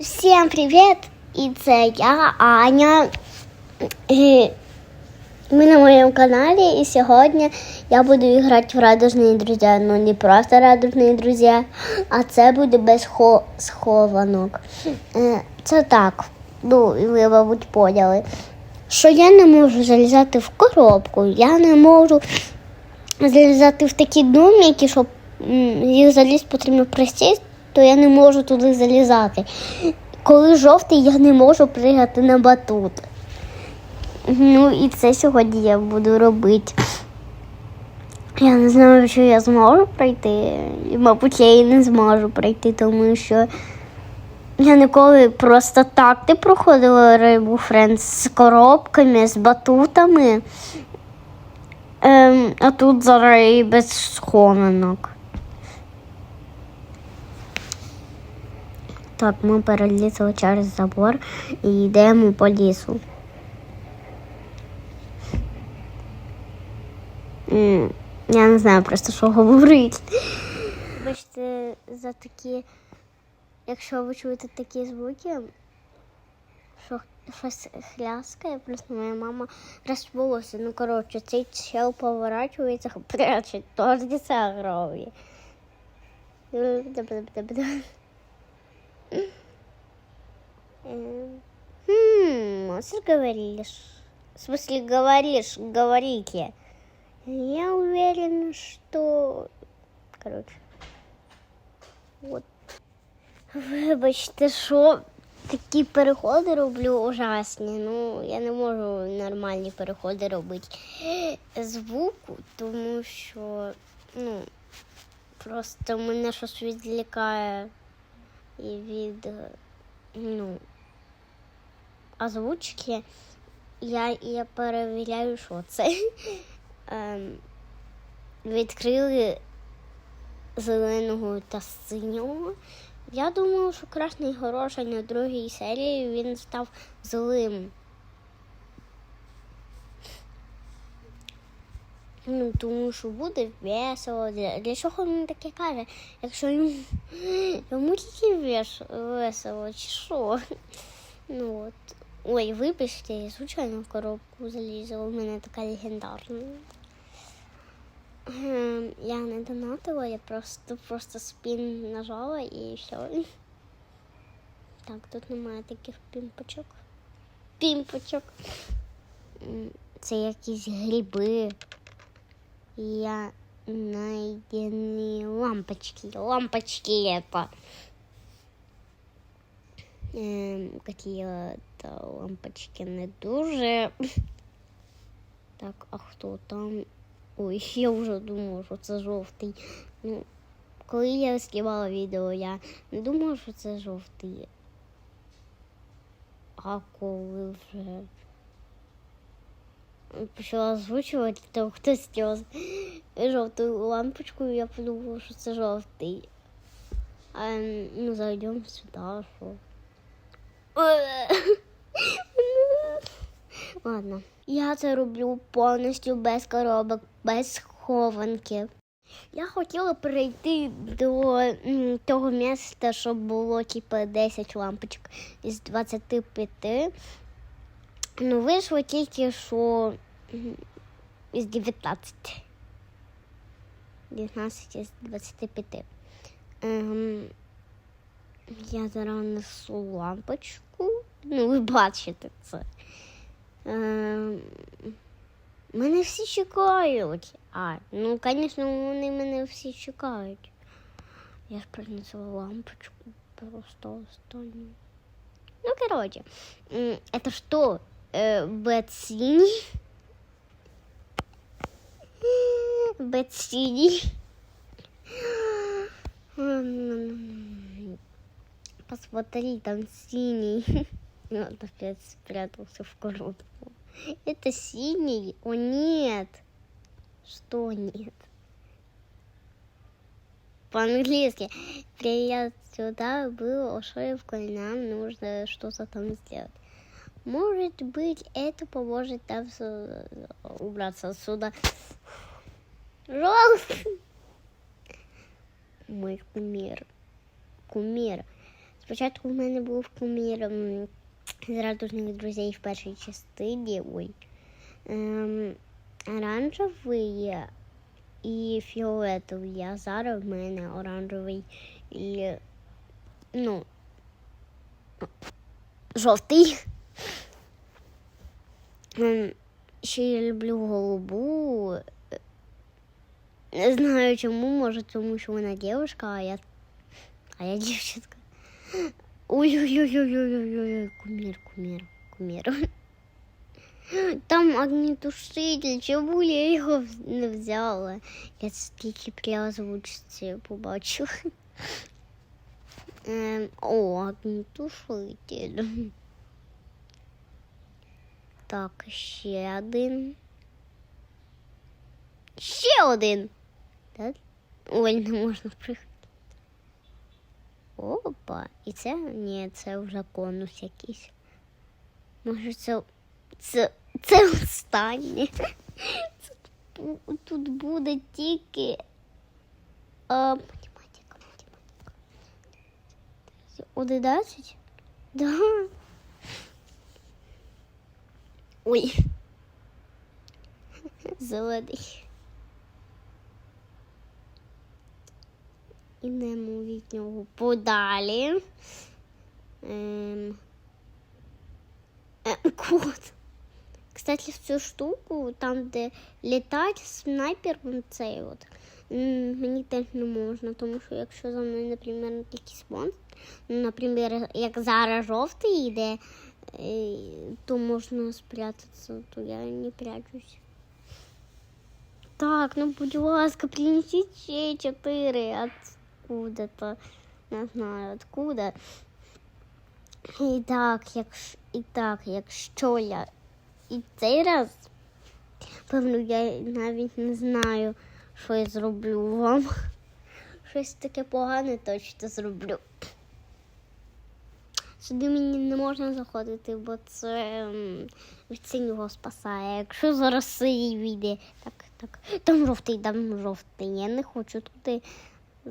Всім привіт! І це я, Аня. І Ми на моєму каналі, і сьогодні я буду грати в радужні друзі. Ну не просто радужні друзі, а це буде без хо- схованок. Е, Це так. Ну, ви, мабуть, поняли. Що я не можу залізати в коробку, я не можу залізати в такі домики, щоб їх залізти потрібно простість, то я не можу туди залізати. Коли жовтий, я не можу пригати на батут. Ну і це сьогодні я буду робити. Я не знаю, чи я зможу пройти. Мабуть, я і не зможу пройти, тому що я ніколи просто так не проходила рибу френд з коробками, з батутами. Ем, а тут зараз і без схованок. Так, ми перелізли через забор і йдемо по лісу. Я не знаю просто, що говорити. Вибачте за такі, якщо ви чуєте такі звуки, що щось хляскає, просто моя мама розбулася. Ну, коротше, цей чел поворачується, пряче, тож це грові. Хм, что говоришь? В смысле, говоришь, говорите. Я уверена, что... Короче. Вот. Вибачте, що такі переходи роблю ужасні. Ну, я не можу нормальні переходи робити звуку, тому що, ну, просто мене щось відлікає і від, е, ну, Озвучки. Я, я перевіряю, що це. Ем, відкрили зеленого та синього. Я думала, що красний горошок на другій серії він став злим. Ну, тому що буде весело. Для, для чого він таке каже? Якщо йому, йому тільки весело, чи що? Ну от. Ой, вибачте, я звичайно в коробку залізла, у мене така легендарна. Ем, Я не донатила, я просто просто спін нажала і все. Так, тут немає таких пімпочок. Пімпочок. Це якісь гриби. Я найдені лампочки. Лампочки это. Ем, Какие-то лампочки не дуже. Так, а хто там? Ой, я вже думала, що це жовтий. Ну, коли я знімала відео, я не думала, що це жовтий. А коли вже почала озвучувати, то хтось зняв жовту лампочку, я подумала, що це жовтий. А, ну, зайдемо сюди, що. Ладно. Я це роблю повністю без коробок, без схованки. Я хотіла перейти до того міста, щоб було типу 10 лампочок із 25. Ну, вийшло тільки що із 19. 19 із 25. Ем, я зараз несу лампочку. Ну, ви бачите це. Ем, мене всі чекають. А, ну, звісно, вони мене всі чекають. Я ж принесла лампочку просто останню. Ну, короче, это что, э, Бетсини? Бетсини. Посмотри, там синий. Он опять спрятался в коробку. Это синий? О, нет. Что нет? По-английски. Приезд сюда был ошибка, и нам нужно что-то там сделать. Может быть, это поможет нам с- убраться отсюда. Желтый. Мой кумир. Кумир. Спочатку в мене був кумір м, з радужних друзей в першій частині. Ой. Ем, оранжевий і фіолетовий, а зараз в мене оранжевий і ну, жовтий. Ем, Ще я люблю голубу. Не знаю чому, може, тому що вона дівчинка, а я, а я дівчинка. Ой-ой-ой-ой-ой-ой, кумір, кумір, кумір. Там огнетушитель, чому я його вз- не взяла? Я це тільки при озвучці побачила. Ем, о, огнетушитель. Так, ще один. Ще один. Так? Ой, не можна приходити. Опа. І це ні, це вже конус якийсь. Може, це. Це, це останнє. Тут буде тільки. А, математика, математика. 11? Да. Ой. Зелений. Ідемо від нього подалі. Ем... Е, кот. Кстати, в цю штуку, там, де літать снайпер, цей от. Мені теж не можна, тому що якщо за мною, наприклад, якийсь монстр, ну, наприклад, як зараз жовтий йде, е, то можна спрятатися, то я не прячусь. Так, ну будь ласка, принесіть ще чотири откуда-то. Не знаю откуда. І так, якщо, і так, якщо я і цей раз, певно, я навіть не знаю, що я зроблю вам. Щось таке погане точно зроблю. Сюди мені не можна заходити, бо це від синього спасає. Якщо зараз синій вийде, так, так. Там жовтий, там жовтий. Я не хочу туди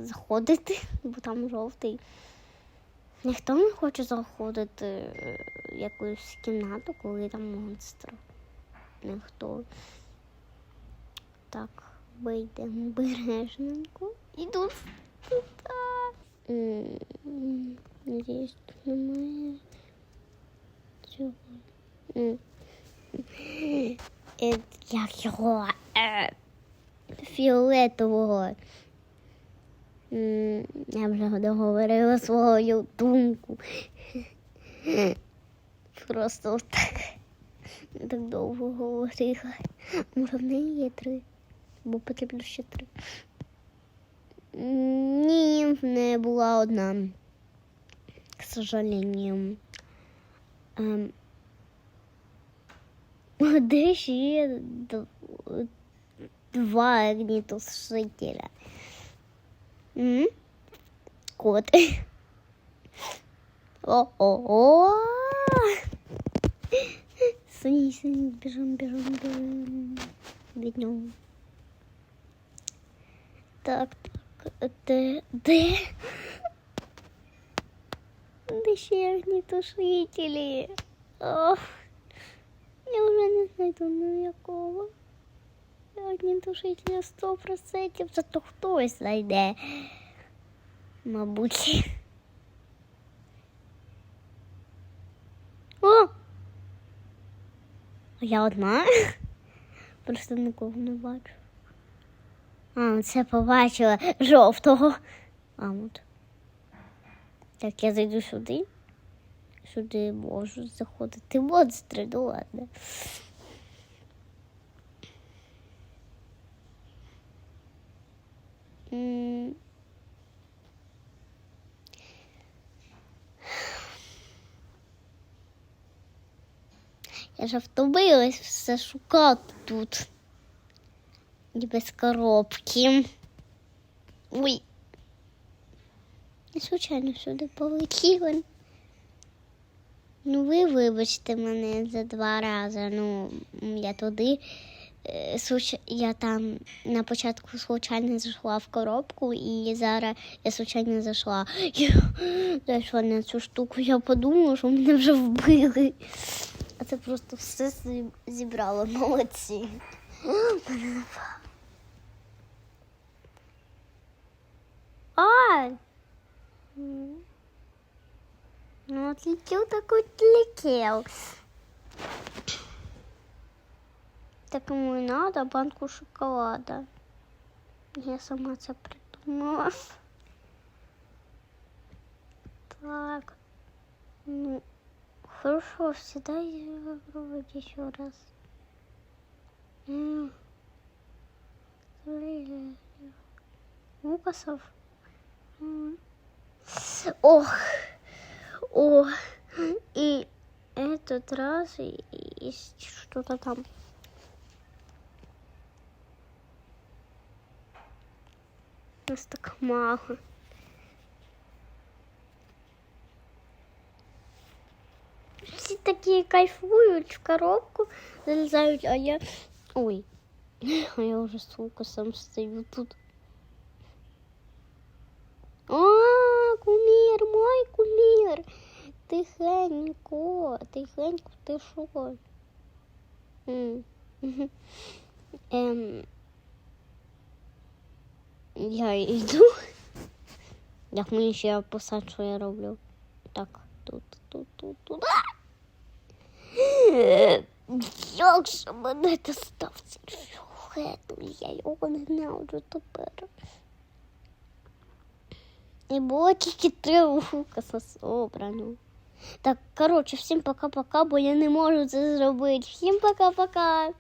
заходити, бо там жовтий. Ніхто не хоче заходити е, в якусь кімнату, коли там монстр. Ніхто. Так, вийдемо бережненько. І тут. Надіюсь, тут немає цього. Е, Як його? Е, Фіолетового. Я вже договорила свою думку. Просто так, так довго говорила. Може, в неї є три, бо потрібно ще три. Ні, в неї була одна. К сожалению. Ем, Де ще д- два огнетушителя? М? Кот. О-о-о! Синий, синий, бежим, бежим, бежим. Від нього. Так, так, де, де? Де ще огнетушителі? Ох, я вже не знайду ну якого. Огнетушителя 100%, зато хтось знайде. Мабуть. О! А Я одна? Просто нікого не бачу. А, це побачила жовтого. А от. Так, я зайду сюди. Сюди можу заходити монстри, ну ладно. Я ж втомилась все шукати тут. І без коробки. Ой. Я случайно сюди полетіла. Ну, ви вибачте мене за два рази. Ну, я туди я там на початку случайно зайшла в коробку, і зараз я случайно зайшла. Я зайшла на цю штуку, я подумала, що мене вже вбили. А це просто все зі- зібрало. Молодці. Мене. Ну, отлетел так отлетел. Так ему и надо банку шоколада. Я сама це придумала. Так. Ну, хорошо, всегда попробовать еще раз. Лукасов. Ох, о, и этот раз и- и что-то там. Нас так мало. Всі такі кайфують в коробку, залізають, а я. Ой, а я вже сука сам стою тут. А, кумір, мой кумір. Тихенько, тихенько? М, мгм. Ем, я йду. Як мені ще писати, що я роблю? Так, тут, тут, тут, тут. Як же мене достав цей я його ненавиджу тепер. І було тільки три Лукаса собрано. Так, коротше, всім пока-пока, бо я не можу це зробити. Всім пока-пока.